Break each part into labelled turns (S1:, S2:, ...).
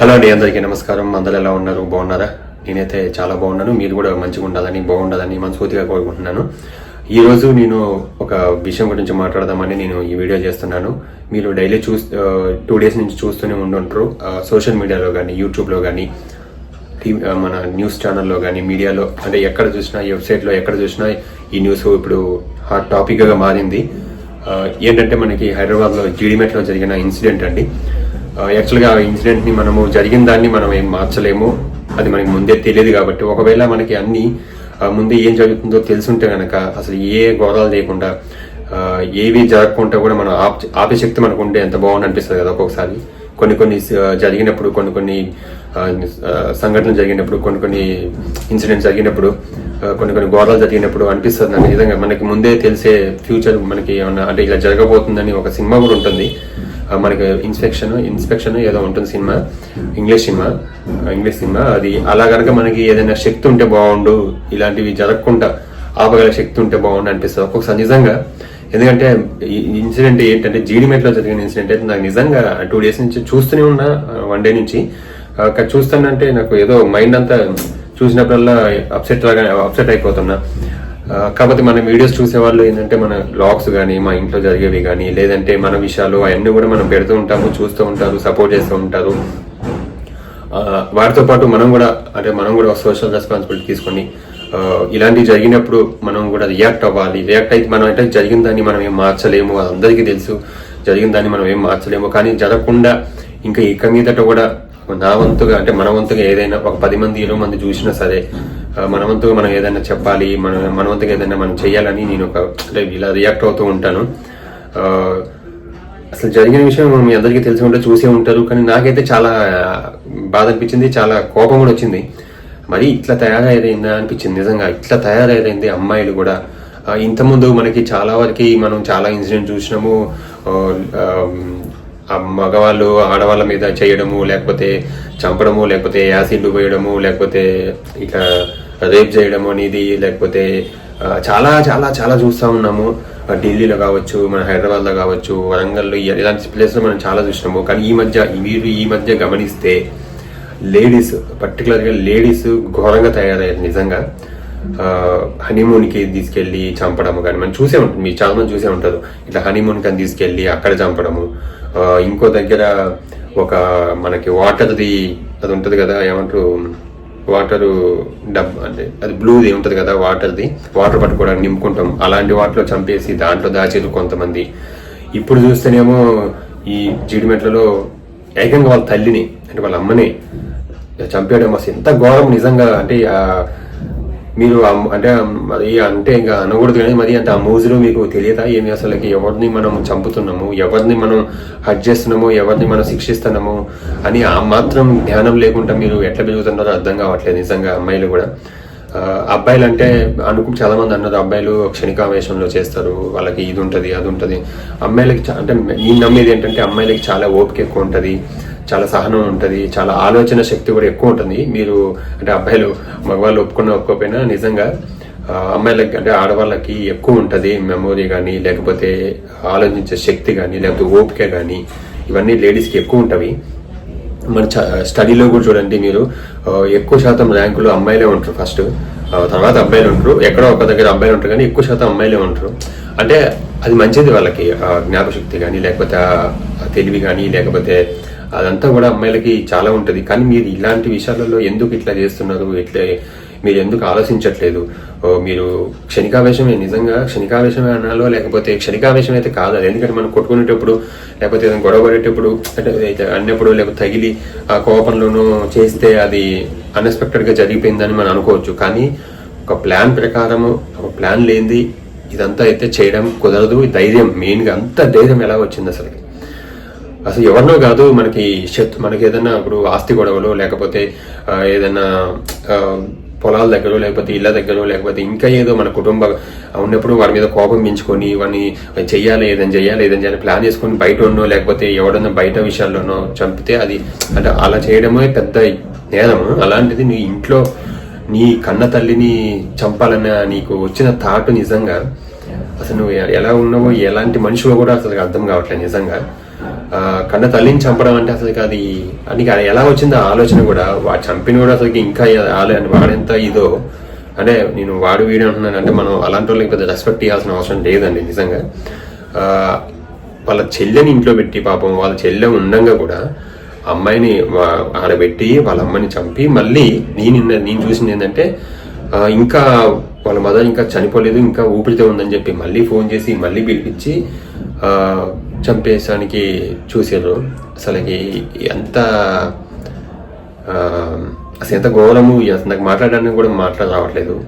S1: Hello అండి అందరికీ నమస్కారం. అందరు ఎలా ఉన్నారు? బాగున్నారా? నేనైతే చాలా బాగున్నాను. మీరు కూడా మంచిగా ఉండాలని బాగుండాలని మనస్ఫూర్తిగా కోరుకుంటున్నాను. ఈరోజు నేను ఒక విషయం గురించి మాట్లాడదామని నేను ఈ వీడియో చేస్తున్నాను. మీరు డైలీ చూ టూ డేస్ నుంచి చూస్తూనే ఉండుంటారు. సోషల్ మీడియాలో కానీ యూట్యూబ్లో కానీ మన న్యూస్ ఛానల్లో కానీ మీడియాలో అంటే ఎక్కడ చూసినా వెబ్సైట్లో ఎక్కడ చూసినా ఈ న్యూస్ ఇప్పుడు హాట్ టాపిక్గా మారింది. ఏంటంటే మనకి హైదరాబాద్లో జీడిమెట్లో జరిగిన ఇన్సిడెంట్ అండి. యాక్చువల్గా ఇన్సిడెంట్ని మనము జరిగిన దాన్ని మనం ఏం మార్చలేము. అది మనకి ముందే తెలియదు కాబట్టి. ఒకవేళ మనకి అన్ని ముందే ఏం జరుగుతుందో తెలుసుంటే కనుక అసలు ఏ గౌరవాలు లేకుండా ఏవి జరగకుండా కూడా మనం ఆప్ ఆపే శక్తి మనకు ఉంటే ఎంత బాగుంది అనిపిస్తుంది కదా ఒక్కొక్కసారి. కొన్ని కొన్ని జరిగినప్పుడు కొన్ని కొన్ని సంఘటనలు జరిగినప్పుడు కొన్ని కొన్ని ఇన్సిడెంట్స్ జరిగినప్పుడు కొన్ని కొన్ని గోరాలు జరిగినప్పుడు అనిపిస్తుంది నాకు. నిజంగా మనకి ముందే తెలిసే ఫ్యూచర్ మనకి ఏమన్నా అంటే ఇలా జరగబోతుందని ఒక సినిమా కూడా ఉంటుంది. మనకి ఇన్స్పెక్షన్ ఇన్స్పెక్షన్ ఏదో ఉంటుంది cinema. English cinema. English cinema. అది అలా కనుక మనకి ఏదైనా శక్తి ఉంటే బాగుండు ఇలాంటివి జరగకుండా ఆపగల శక్తి ఉంటే బాగుండు అనిపిస్తుంది. ఒక్కొక్కసారి నిజంగా ఎందుకంటే ఈ ఇన్సిడెంట్ ఏంటంటే జీడిమెట్లో జరిగిన ఇన్సిడెంట్ అయితే నాకు నిజంగా టూ డేస్ నుంచి చూస్తూనే ఉన్నా వన్ డే నుంచి. చూస్తానంటే నాకు ఏదో మైండ్ అంతా చూసినప్పుడల్లా అప్సెట్ లాగా అప్సెట్ అయిపోతున్నా. కాకపోతే మన వీడియోస్ చూసే వాళ్ళు ఏంటంటే మన బ్లాగ్స్ కానీ మా ఇంట్లో జరిగేవి కానీ లేదంటే మన విషయాలు అవన్నీ కూడా మనం పెడుతూ ఉంటాము చూస్తూ ఉంటారు సపోర్ట్ చేస్తూ ఉంటారు. వారితో పాటు మనం కూడా అంటే మనం కూడా సోషల్ రెస్పాన్సిబిలిటీ తీసుకొని ఇలాంటివి జరిగినప్పుడు మనం కూడా రియాక్ట్ అవ్వాలి. రియాక్ట్ అయితే మనం అంటే జరిగిన దాన్ని మనం ఏం మార్చలేము అందరికీ తెలుసు. జరిగిన దాన్ని మనం ఏం మార్చలేము కానీ జరగకుండా ఇంకా ఇక మీదట కూడా నా వంతుగా అంటే మన వంతుగా ఏదైనా ఒక పది మంది ఇరవై మంది చూసినా సరే ఆ, మన వంతుగా మనం ఏదైనా చెప్పాలి మన మన వంతుగా ఏదైనా మనం చేయాలని నేను ఒక అంటే ఇలా రియాక్ట్ అవుతూ ఉంటాను. అసలు జరిగిన విషయం మీ అందరికీ తెలిసి ఉంటే చూసే ఉంటారు కానీ నాకైతే చాలా బాధ అనిపించింది చాలా కోపం కూడా వచ్చింది. మరి ఇట్లా తయారైందా అనిపించింది నిజంగా ఇట్లా తయారైంది అమ్మాయిలు కూడా. ఇంతకుముందు మనకి చాలా వరకు మనం చాలా ఇన్సిడెంట్ చూసినాము. మగవాళ్ళు ఆడవాళ్ళ మీద చేయడము లేకపోతే చంపడము లేకపోతే యాసిడ్ పోయడము లేకపోతే ఇట్లా రేప్ చేయడము అనేది లేకపోతే చాలా చాలా చాలా చూస్తూ ఉన్నాము. ఢిల్లీలో కావచ్చు మన హైదరాబాద్లో కావచ్చు వరంగల్లో ఇలాంటి ప్లేస్లో మనం చాలా చూసినాము. కానీ ఈ మధ్య మీరు ఈ మధ్య గమనిస్తే లేడీస్ పర్టికులర్గా లేడీస్ ఘోరంగా తయారయ్యారు నిజంగా. హనీమూన్కి తీసుకెళ్ళి చంపడము కానీ మనం చూసే ఉంటాం మీరు చాలా మంది చూసే ఉంటారు. ఇట్లా హనీమూన్ అని తీసుకెళ్ళి అక్కడ చంపడము. ఇంకో దగ్గర ఒక మనకి వాటర్ది అది ఉంటుంది కదా ఏమంటారు వాటర్ డబ్ అంటే అది బ్లూది ఉంటుంది కదా వాటర్ది. వాటర్ పట్టుకోవడానికి నింపుకుంటాం. అలాంటి వాటిలో చంపేసి దాంట్లో దాచేది కొంతమంది. ఇప్పుడు చూస్తేనేమో ఈ జీడిమెట్లలో ఏకంగా వాళ్ళ తల్లిని అంటే వాళ్ళ అమ్మని చంపేయడం అసలు ఎంత ఘోరం నిజంగా. అంటే మీరు అంటే మరి అంటే ఇంకా అనకూడదు కానీ మరి అంటే ఆ మోజులో మీకు తెలియదా? ఏమి అసలుకి ఎవరిని మనం చంపుతున్నాము? ఎవరిని మనం హట్ చేస్తున్నాము? ఎవరిని మనం శిక్షిస్తున్నాము? అని ఆ మాత్రం జ్ఞానం లేకుండా మీరు ఎట్లా పెరుగుతున్నారో అర్థం కావట్లేదు నిజంగా అమ్మాయిలు కూడా. అబ్బాయిలు అంటే అనుకు చాలా మంది అన్నారు అబ్బాయిలు క్షణికావేశంలో చేస్తారు వాళ్ళకి ఇది ఉంటుంది అది ఉంటుంది. అమ్మాయిలకి అంటే నేను నమ్మేది ఏంటంటే అమ్మాయిలకి చాలా ఓపిక ఎక్కువ ఉంటుంది. చాలా సహనం ఉంటుంది చాలా ఆలోచన శక్తి కూడా ఎక్కువ ఉంటుంది. మీరు అంటే అబ్బాయిలు మగవాళ్ళు ఒప్పుకున్న ఒప్పుకోకపోయినా నిజంగా అమ్మాయిలకి అంటే ఆడవాళ్ళకి ఎక్కువ ఉంటుంది మెమొరీ కానీ లేకపోతే ఆలోచించే శక్తి కానీ లేకపోతే ఓపిక కానీ ఇవన్నీ లేడీస్కి ఎక్కువ ఉంటవి. మన స్టడీలో కూడా చూడండి మీరు ఎక్కువ శాతం ర్యాంకులు అమ్మాయిలే ఉంటారు ఫస్ట్. తర్వాత అబ్బాయిలు ఉంటారు. ఎక్కడో ఒక దగ్గర అబ్బాయిలు ఉంటారు కానీ ఎక్కువ శాతం అమ్మాయిలే ఉంటారు. అంటే అది మంచిది వాళ్ళకి జ్ఞాపశక్తి కానీ లేకపోతే తెలివి కానీ లేకపోతే అదంతా కూడా అమ్మాయిలకి చాలా ఉంటుంది. కానీ మీరు ఇలాంటి విషయాలలో ఎందుకు ఇట్లా చేస్తున్నారు? ఇట్లా మీరు ఎందుకు ఆలోచించట్లేదు? మీరు క్షణికావేశమే నిజంగా క్షణికావేశమే అనాలో లేకపోతే క్షణికావేశం అయితే కాదు అది. ఎందుకంటే మనం కొట్టుకునేటప్పుడు లేకపోతే ఏదైనా గొడవ పడేటప్పుడు అంటే అన్నప్పుడు లేకపోతే తగిలి ఆ కోపంలోనూ చేస్తే అది అన్ఎక్స్పెక్టెడ్గా జరిగిపోయిందని మనం అనుకోవచ్చు. కానీ ఒక ప్లాన్ ప్రకారము ఒక ప్లాన్ లేనిది ఇదంతా అయితే చేయడం కుదరదు. ధైర్యం మెయిన్గా అంత ధైర్యం ఎలా వచ్చింది అసలు అసలు ఎవరినో కాదు మనకి శత్రు మనకి ఏదైనా ఇప్పుడు ఆస్తి గొడవలు లేకపోతే ఏదైనా పొలాల దగ్గర లేకపోతే ఇళ్ళ దగ్గర లేకపోతే ఇంకా ఏదో మన కుటుంబ ఉన్నప్పుడు వారి మీద కోపం పెంచుకొని వాడిని చెయ్యాలి ఏదైనా చెయ్యాలి ఏదైనా చేయాలి ప్లాన్ చేసుకొని బయట ఉన్నో లేకపోతే ఎవడన్నా బయట విషయాల్లోనో చంపితే అది అంటే అలా చేయడమే పెద్ద నేరము. అలాంటిది నీ ఇంట్లో నీ కన్న తల్లిని చంపాలన్న నీకు వచ్చిన థాట్ నిజంగా అసలు నువ్వు ఎలా ఉన్నావో ఎలాంటి మనిషివో కూడా అసలు అర్థం కావట్లేదు నిజంగా. కన్న తల్లిని చంపడం అంటే అసలు అది నీకు అది ఎలా వచ్చిందో ఆ ఆలోచన కూడా వాడు చంపిన కూడా అసలు ఇంకా ఆలే- వాడెంత ఇదో అంటే నేను వాడు వీడియో అంటున్నాను అంటే మనం అలాంటి వాళ్ళకి పెద్ద రెస్పెక్ట్ ఇవ్వాల్సిన అవసరం లేదండి నిజంగా. వాళ్ళ చెల్లెని ఇంట్లో పెట్టి పాపం వాళ్ళ చెల్లె ఉండంగా కూడా అమ్మాయిని ఆడబెట్టి వాళ్ళ అమ్మని చంపి మళ్ళీ నేను నేను చూసింది ఏంటంటే ఇంకా వాళ్ళ మదర్ ఇంకా చనిపోలేదు ఇంకా ఊపిరితో ఉందని చెప్పి మళ్ళీ ఫోన్ చేసి మళ్ళీ పిలిపించి చంపేసానికి చూసారు అసలుకి ఎంత అసలు ఎంత ఘోరము అసలు నాకు మాట్లాడడానికి కూడా మాట్లాడ రావట్లేదు.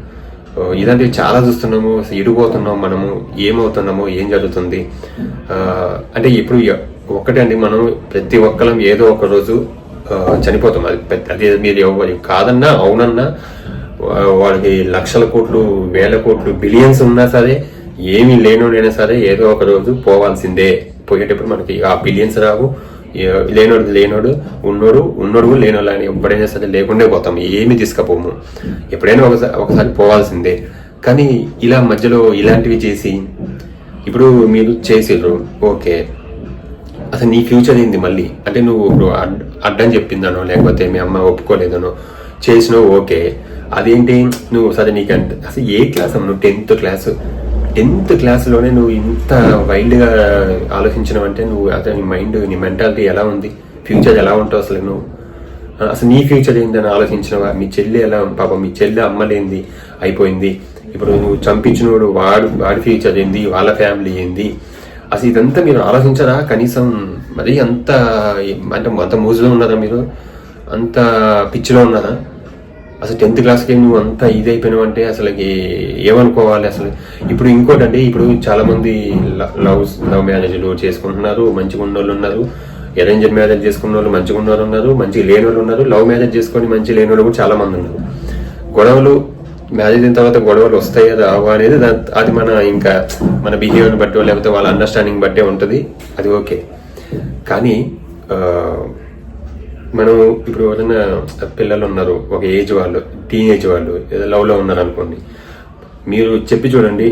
S1: ఇలాంటివి చాలా చూస్తున్నాము అసలు ఇడిపోతున్నాం మనము ఏమవుతున్నాము ఏం జరుగుతుంది. అంటే ఇప్పుడు ఎ- ఒక్కటే అండి మనం ప్రతి ఒక్కరం ఏదో ఒక రోజు చనిపోతాం. అది పెద్ద- అది మీరు ఎవరు కాదన్నా అవునన్నా వాళ్ళకి లక్షల కోట్లు వేల కోట్లు బిలియన్స్ ఉన్నా సరే ఏమీ లేనోడైనా సరే ఏదో ఒక రోజు పోవాల్సిందే. పోయేటప్పుడు మనకి ఆ బిలియన్స్ రావు. లేనోడు లేనోడు ఉన్నోడు ఉన్నోడు లేనోడు అని ఎప్పుడైనా సరే లేకుండా పోతాం. ఏమి తీసుకపోము. ఎప్పుడైనా ఒకసారి ఒకసారి పోవాల్సిందే. కానీ ఇలా మధ్యలో ఇలాంటివి చేసి ఇప్పుడు మీరు చేసిర్రు. ఓకే. అసలు నీ ఫ్యూచర్ ఏంది మళ్ళీ? అంటే నువ్వు ఇప్పుడు అడ్- అడ్డం చెప్పిందనో లేకపోతే మీ అమ్మ ఒప్పుకోలేదనో చేసినావు ఓకే. అదేంటి? నువ్వు సరే నీకంటే అసలు ఏ క్లాస్ అమ్మ? నువ్వు టెన్త్ క్లాసు. టెన్త్ క్లాస్లోనే నువ్వు ఇంత వైల్డ్గా ఆలోచించినావు అంటే నువ్వు అదే నీ మైండ్ నీ మెంటాలిటీ ఎలా ఉంది? ఫ్యూచర్ ఎలా ఉంటావు అసలు నువ్వు? అసలు నీ ఫ్యూచర్ ఏందని ఆలోచించినవా? మీ చెల్లి ఎలా పాపం మీ చెల్లి అమ్మలేంది అయిపోయింది. ఇప్పుడు నువ్వు చంపించినోడు వాడు వాడి ఫ్యూచర్ ఏంది? వాళ్ళ ఫ్యామిలీ ఏంది? అసలు ఇదంతా మీరు ఆలోచించరా? కనీసం మరీ అంత అంటే అంత మోజులో ఉన్నారా మీరు? అంత పిచ్చిలో ఉన్నారా? అసలు టెన్త్ క్లాస్కి నువ్వు అంతా ఇది అయిపోయినావు అంటే అసలు ఏమనుకోవాలి అసలు? ఇప్పుడు ఇంకోటి అంటే ఇప్పుడు చాలా మంది లవ్ లవ్ మ్యారేజ్లు చేసుకుంటున్నారు మంచిగా ఉన్న వాళ్ళు ఉన్నారు అరేంజ్డ్ మ్యారేజ్ చేసుకున్న వాళ్ళు మంచిగా ఉన్న వాళ్ళు ఉన్నారు మంచి లేని వాళ్ళు ఉన్నారు లవ్ మ్యారేజ్ చేసుకొని మంచి లేని వాళ్ళు కూడా చాలా మంది ఉన్నారు. గొడవలు మ్యారేజ్ అయిన తర్వాత గొడవలు వస్తాయి అది అనేది అది మన ఇంకా మన బిహేవియర్ బట్టి లేకపోతే వాళ్ళ అండర్స్టాండింగ్ బట్టే ఉంటుంది. అది ఓకే. కానీ మనం ఇప్పుడు ఎవరైనా పిల్లలు ఉన్నారు ఒక ఏజ్ వాళ్ళు టీనేజ్ వాళ్ళు ఏదో లవ్లో ఉన్నారు అనుకోండి మీరు చెప్పి చూడండి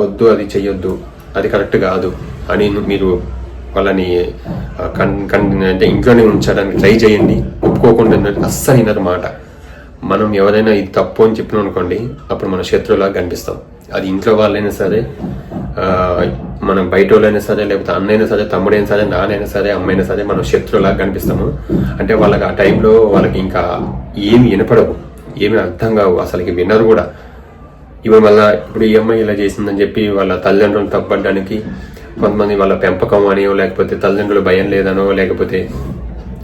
S1: వద్దు అది చెయ్యొద్దు అది కరెక్ట్ కాదు అని మీరు వాళ్ళని కన్ కన్ అంటే ఇంట్లోనే ఉంచడానికి ట్రై చేయండి ఒప్పుకోకుండా అస్సలు వినరు మాట. మనం ఎవరైనా ఇది తప్పు అని చెప్పినాం అనుకోండి అప్పుడు మన శత్రువులాగా కనిపిస్తాం. అది ఇంట్లో వాళ్ళైనా సరే మనం బయట వాళ్ళైనా సరే లేకపోతే అన్నైనా సరే తమ్ముడైనా సరే నానైనా సరే అమ్మైనా సరే మనం శత్రువులాగా కనిపిస్తాము. అంటే వాళ్ళకి ఆ టైంలో వాళ్ళకి ఇంకా ఏమి వినపడవు ఏమి అర్థం కావు అసలుకి వినరు కూడా. ఇప్పుడు మళ్ళా ఇప్పుడు ఈ అమ్మాయి ఇలా చేసిందని చెప్పి వాళ్ళ తల్లిదండ్రులు తప్పడానికి కొంతమంది వాళ్ళ పెంపకం అనియో లేకపోతే తల్లిదండ్రులు భయం లేదనో లేకపోతే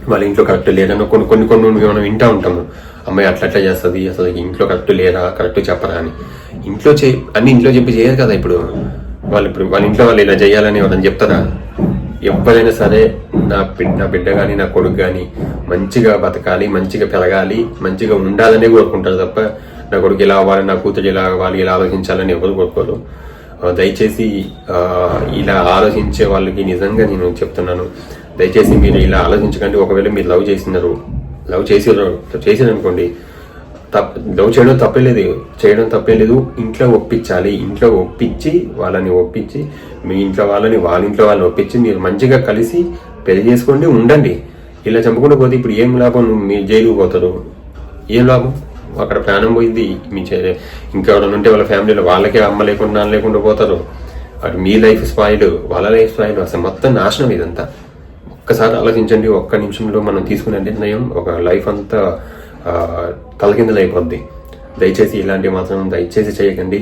S1: వాళ్ళ ఇంట్లో కరెక్ట్ లేదనో కొన్ని కొన్ని కొన్ని మనం వింటా ఉంటాము. అమ్మాయి అట్లా అట్లా చేస్తుంది అసలు ఇంట్లో కరెక్ట్ లేరా కరెక్ట్ చెప్పరా అని. ఇంట్లో చే అన్ని ఇంట్లో చెప్పి చేయరు కదా ఇప్పుడు. వాళ్ళు ఇప్పుడు వాళ్ళ ఇంట్లో వాళ్ళు ఇలా చేయాలని వాళ్ళని చెప్తారా? ఎప్పుడైనా సరే నా బిడ్డ నా బిడ్డ కానీ నా కొడుకు కానీ మంచిగా బతకాలి మంచిగా పెరగాలి మంచిగా ఉండాలనే కోరుకుంటారు తప్ప నా కొడుకు ఇలా అవ్వాలి నా కూతురు ఇలా అవ్వాలి ఇలా ఆలోచించాలని ఎవరు కోరుకోరు. దయచేసి ఇలా ఆలోచించే వాళ్ళకి నిజంగా నేను చెప్తున్నాను. దయచేసి మీరు ఇలా ఆలోచించకండి. ఒకవేళ మీరు లవ్ చేసినారు లవ్ చేసి చేసారు అనుకోండి తప్ప లవ్ చేయడం తప్పలేదు చేయడం తప్పలేదు ఇంట్లో ఒప్పించాలి. ఇంట్లో ఒప్పించి వాళ్ళని ఒప్పించి మీ ఇంట్లో వాళ్ళని వాళ్ళ ఇంట్లో వాళ్ళని ఒప్పించి మీరు మంచిగా కలిసి పెళ్ళి చేసుకోండి ఉండండి. ఇలా చంపుకుంటూ పోతే ఇప్పుడు ఏం లాభం? మీరు మీ జైలుకు పోతారు. ఏం లాభం? అక్కడ ప్రాణం పోయింది. మీ చే- ఇంకెవరైనా ఉంటే వాళ్ళ ఫ్యామిలీలో వాళ్ళకే అమ్మ లేకుండా నాన్న లేకుండా పోతారు. అటు మీ లైఫ్ స్పాయిల్ వాళ్ళ లైఫ్ స్పాయిల్ అసలు మొత్తం నాశనం ఇదంతా. ఒక్కసారి ఆలోచించండి. ఒక్క నిమిషంలో మనం తీసుకునే నిర్ణయం ఒక లైఫ్ అంతా తలకిందులైపోద్ది అయిపోద్ది దయచేసి ఇలాంటివి మాత్రం దయచేసి చేయకండి.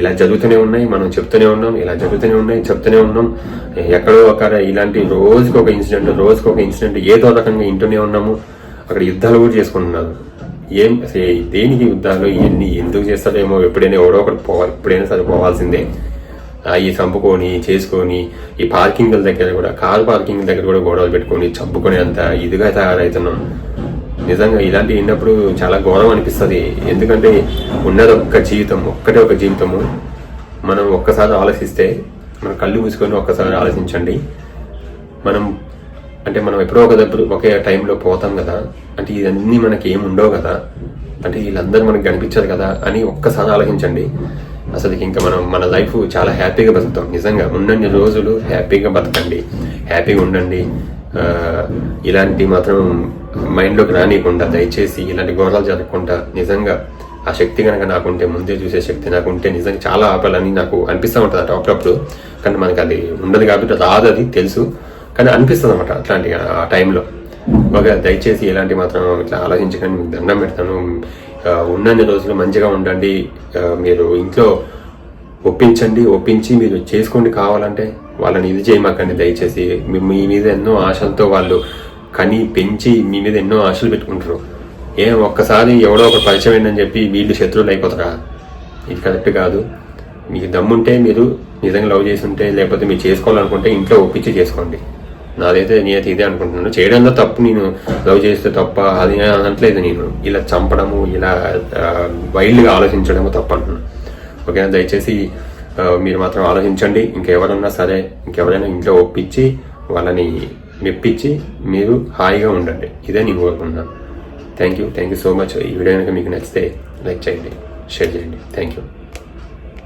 S1: ఇలా జరుగుతూనే ఉన్నాయి మనం చెప్తూనే ఉన్నాం ఇలా జరుగుతూనే ఉన్నాయి చెప్తూనే ఉన్నాం. ఎక్కడో అక్కడ ఇలాంటి రోజుకి ఒక ఇన్సిడెంట్ రోజుకి ఒక ఇన్సిడెంట్ ఏదో రకంగా ఇంటూనే ఉన్నాము. అక్కడ యుద్ధాలు కూడా చేసుకుంటున్నారు. ఏం దేనికి యుద్ధాలు ఇవన్నీ ఎందుకు చేస్తారేమో ఎప్పుడైనా ఎవడో ఒకటి పోవాలి ఎప్పుడైనా సరే పోవాల్సిందే. ఈ చంపుకొని చేసుకొని ఈ పార్కింగ్ దగ్గర కూడా కార్ పార్కింగ్ దగ్గర కూడా గొడవలు పెట్టుకొని చంపుకొని అంత ఇదిగా తయారవుతున్నాం నిజంగా ఇలాంటి విన్నప్పుడు చాలా ఘోరం అనిపిస్తుంది. ఎందుకంటే ఉన్నది ఒక్క జీవితం ఒక్కటే ఒక జీవితము. మనం ఒక్కసారి ఆలోచిస్తే మన కళ్ళు మూసుకొని ఒక్కసారి ఆలోచించండి. మనం అంటే మనం ఎప్పుడో ఒక దగ్గర ఒకే టైంలో పోతాం కదా. అంటే ఇవన్నీ మనకి ఏమి ఉండవు కదా. అంటే వీళ్ళందరూ మనకి కనిపించదు కదా అని ఒక్కసారి ఆలోచించండి. అసలు ఇంకా మనం మన లైఫ్ చాలా హ్యాపీగా బతుకుతాం. నిజంగా ఉన్నన్ని రోజులు హ్యాపీగా బతకండి. హ్యాపీగా ఉండండి. ఇలాంటి మాత్రం మైండ్లోకి రానియకుండా దయచేసి ఇలాంటి ఘోరాలు జరగకుండా నిజంగా ఆ శక్తి కనుక నాకుంటే ముందే చూసే శక్తి నాకుంటే నిజంగా చాలా ఆపాలని నాకు అనిపిస్తూ ఉంటుంది అట అప్పుడప్పుడు. కానీ మనకి అది ఉండదు కాబట్టి రాదు అది తెలుసు. కానీ అనిపిస్తుంది అనమాట అట్లాంటి ఆ టైంలో. ఒక దయచేసి ఇలాంటి మాత్రం ఇట్లా ఆలోచించకండి మీకు దండం పెడతాను. ఉన్నన్ని రోజులు మంచిగా ఉండండి. మీరు ఇంట్లో ఒప్పించండి ఒప్పించి మీరు చేసుకోండి కావాలంటే. వాళ్ళని ఇది చేయమాకండి దయచేసి. మీ- మీ మీద ఎన్నో ఆశలతో వాళ్ళు కని పెంచి మీ మీద ఎన్నో ఆశలు పెట్టుకుంటారు. ఏం ఒక్కసారి ఎవడో ఒక పరిచయం ఏంటని చెప్పి వీళ్ళు శత్రువులు అయిపోతారా? ఇది కరెక్ట్ కాదు. మీకు దమ్ముంటే మీరు నిజంగా లవ్ చేసి ఉంటే లేకపోతే మీరు చేసుకోవాలనుకుంటే ఇంట్లో ఒప్పించి చేసుకోండి. నాదైతే నియతి ఇదే అనుకుంటున్నాను. చేయడంలో తప్పు నేను లవ్ చేస్తే తప్ప అది అనట్లేదు నేను. ఇలా చంపడము ఇలా వైల్డ్గా ఆలోచించడము తప్పు అంటున్నాను. ఓకేనా? దయచేసి మీరు మాత్రం ఆలోచించండి. ఇంకెవరన్నా సరే ఇంకెవరైనా ఇంట్లో ఒప్పించి వాళ్ళని మెప్పించి మీరు హాయిగా ఉండండి. ఇదే నేను కోరుకుంటున్నాను thank you thank you so much ఈ వీడియో కనుక మీకు నచ్చితే లైక్ చేయండి షేర్ చేయండి. Thank you